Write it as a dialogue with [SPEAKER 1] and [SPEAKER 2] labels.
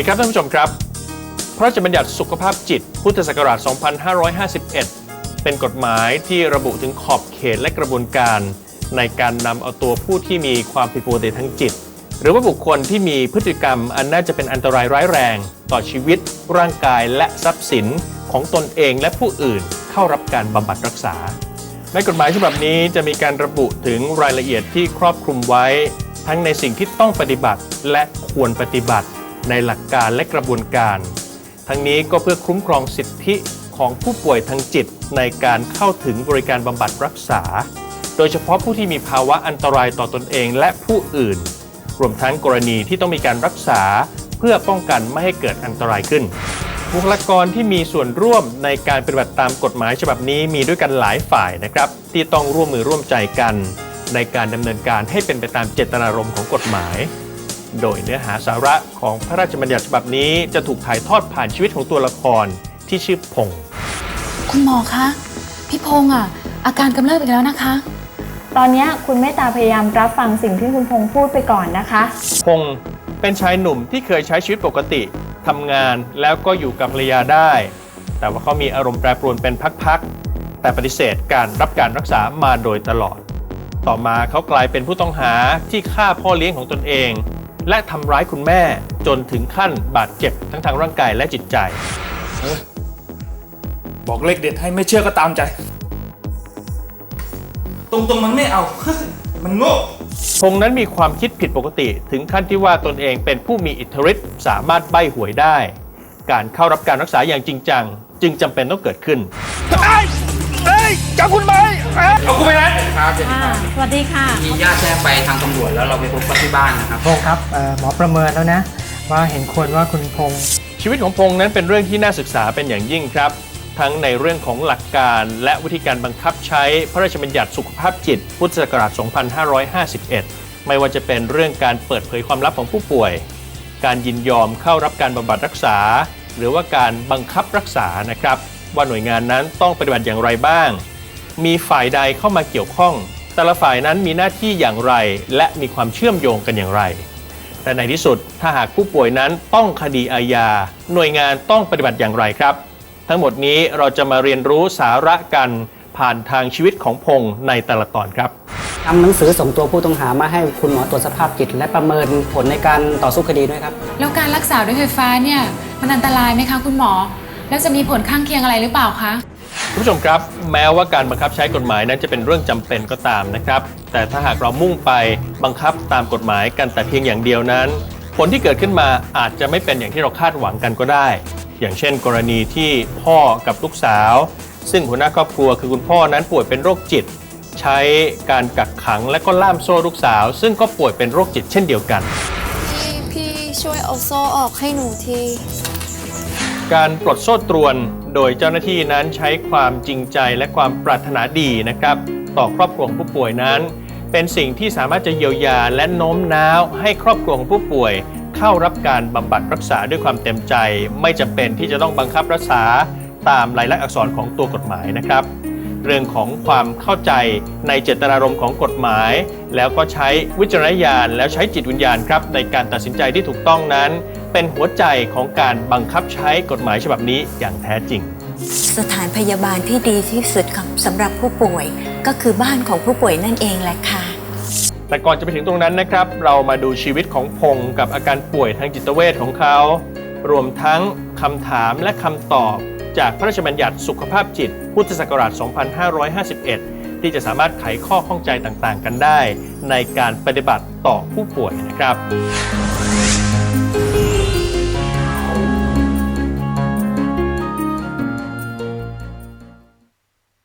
[SPEAKER 1] ดีครับท่านผู้ชมครับ พระราชบัญญัติสุขภาพจิต พุทธศักราช 2551 เป็นกฎหมายที่ระบุถึงขอบเขตและกระบวนการ ในการนำเอาตัวผู้ที่มีความผิดปกติทางจิต หรือว่าบุคคลที่มีพฤติกรรมอันน่าจะเป็นอันตรายร้ายแรง ต่อชีวิต ร่างกายและทรัพย์สินของตนเองและผู้อื่นเข้ารับการบำบัดรักษา ในกฎหมายฉบับนี้จะมีการระบุถึงรายละเอียดที่ครอบคลุมไว้ ทั้งในสิ่งที่ต้องปฏิบัติและควรปฏิบัติ ในหลักการและกระบวนการ ทั้งนี้ก็เพื่อคุ้มครองสิทธิของผู้ป่วยทางจิตในการเข้าถึงบริการบำบัดรักษา โดยเฉพาะผู้ที่มีภาวะอันตรายต่อตนเองและผู้อื่น รวมทั้งกรณีที่ต้องมีการรักษาเพื่อป้องกันไม่ให้เกิดอันตรายขึ้น บุคลากรที่มีส่วนร่วมในการปฏิบัติตามกฎหมายฉบับนี้มีด้วยกันหลายฝ่ายนะครับ ที่ต้องร่วมมือร่วมใจกัน ในการดำเนินการให้เป็นไปตามเจตนารมณ์ของกฎหมาย โดยเนื้อหาสาระของพระราชบัญญัติฉบับนี้จะถูกถ่ายทอดผ่านชีวิตของตัวละครที่ชื่อพงษ์
[SPEAKER 2] คุณหมอคะ พี่พงษ์อะ อาการกำเริบอีกแล้วนะคะ
[SPEAKER 3] ตอนเนี้ยคุณเมตตาพยายามรับฟังสิ่งที่คุณพงษ์พูดไปก่อนนะคะ
[SPEAKER 1] พงษ์เป็นชายหนุ่มที่เคยใช้ชีวิตปกติทำงานแล้วก็อยู่กับภรรยาได้ แต่ว่าเขามีอารมณ์แปรปรวนเป็นพักๆ แต่ปฏิเสธการรับการรักษามาโดยตลอด ต่อมาเขากลายเป็นผู้ต้องหาที่ฆ่าพ่อเลี้ยงของตนเอง และทำร้ายคุณแม่จนถึงขั้นบาดเจ็บทั้งทางร่างกายและจิตใจ
[SPEAKER 4] บอกเลขเด็ดให้ไม่เชื่อก็ตามใจ ตรงๆมันไม่เอา มันโง่
[SPEAKER 1] พงษ์นั้นมีความคิดผิดปกติ ถึงขั้นที่ว่าตนเองเป็นผู้มีอิทธิฤทธิ์สามารถใบ้หวยได้ การเข้ารับการรักษาอย่างจริงจัง จึงจำเป็นต้องเกิดขึ้น
[SPEAKER 4] เอากูไปไหน
[SPEAKER 5] ครับ
[SPEAKER 2] สวัสดีค่ะ
[SPEAKER 5] มีญาติแจ้งไปทางตำรวจแล้วเราไปพบกันที่บ้านนะครับ
[SPEAKER 6] พงศ์ครับเอ่อหมอประเมินแล้วนะ ว่าเห็นควรว่าคุณพงศ์
[SPEAKER 1] ชีวิตของพงษ์นั้นเป็นเรื่องที่น่าศึกษาเป็นอย่างยิ่งครับ ทั้งในเรื่องของหลักการและวิธีการบังคับใช้พระราชบัญญัติสุขภาพจิต พุทธศักราช 2551 ไม่ว่าจะเป็นเรื่องการเปิดเผยความลับของผู้ป่วย การยินยอมเข้ารับการบำบัดรักษา หรือว่าการบังคับรักษานะครับ ว่าหน่วยงานนั้นต้องปฏิบัติอย่างไรบ้าง มีฝ่ายใดเข้ามาเกี่ยวข้อง แต่ละฝ่ายนั้นมีหน้าที่อย่างไร และมีความเชื่อมโยงกันอย่างไร แต่ในที่สุดถ้าหากผู้ป่วยนั้นต้องคดีอาญาหน่วยงานต้องปฏิบัติอย่างไรครับ ทั้งหมดนี้เราจะมาเรียนรู้สาระกันผ่านทางชีวิตของพงษ์ในแต่ละตอนครับ
[SPEAKER 6] ทำหนังสือส่งตัวผู้ต้องหามาให้คุณหมอตรวจสภาพจิต และประเมินผลในการต่อสู้คดีด้วยครับ
[SPEAKER 2] แล้วการรักษาด้วยไฟฟ้าเนี่ยมันอันตรายไหมคะคุณหมอ แล้วจะมีผลข้างเคียงอะไรหรือเปล่าคะ
[SPEAKER 1] คุณผู้ชมครับ แม้ว่าการบังคับใช้กฎหมายนั้นจะเป็นเรื่องจำเป็นก็ตามนะครับ แต่ถ้าหากเรามุ่งไปบังคับตามกฎหมายกันแต่เพียงอย่างเดียวนั้น ผลที่เกิดขึ้นมาอาจจะไม่เป็นอย่างที่เราคาดหวังกันก็ได้ อย่างเช่น กรณีที่พ่อกับลูกสาว ซึ่งหัวหน้าครอบครัวคือคุณพ่อนั้นป่วยเป็นโรคจิต ใช้การกักขังและก็ล่ามโซ่ลูกสาว ซึ่งก็ป่วยเป็นโรคจิตเช่นเดียวกัน
[SPEAKER 7] พี่พี่ช่วยเอาโซ่ออกให้หนูที
[SPEAKER 1] การปลดโซ่ตรวน โดยเจ้าหน้าที่นั้นใช้ความจริงใจและความปรารถนาดีนะครับ ต่อครอบครัวของผู้ป่วยนั้น เป็นสิ่งที่สามารถจะเยียวยาและโน้มน้าวให้ครอบครัวของผู้ป่วย เข้ารับการบำบัดรักษาด้วยความเต็มใจ ไม่จำเป็นที่จะต้องบังคับรักษาตามลายลักษณ์อักษรของตัวกฎหมายนะครับ เรื่องของความเข้าใจในเจตนารมณ์ของกฎหมาย แล้วก็ใช้วิจารณญาณ แล้วใช้จิตวิญญาณครับในการตัดสินใจที่ถูกต้องนั้น เป็นหัวใจของการบังคับใช้กฎหมายฉบับนี้อย่างแท้จริง
[SPEAKER 8] สถานพยาบาลที่ดีที่สุดของสำหรับผู้ป่วย ก็คือบ้านของผู้ป่วยนั่นเองแหละค่ะ
[SPEAKER 1] แต่ก่อนจะไปถึงตรงนั้นนะครับ เรามาดูชีวิตของพงษ์กับอาการป่วยทางจิตเวชของเขา รวมทั้งคำถามและคำตอบ จากพระราชบัญญัติสุขภาพจิต พุทธศักราช 2551 ที่จะสามารถไขข้อข้องใจต่างๆ กันได้ ในการปฏิบัติต่อผู้ป่วยนะครับ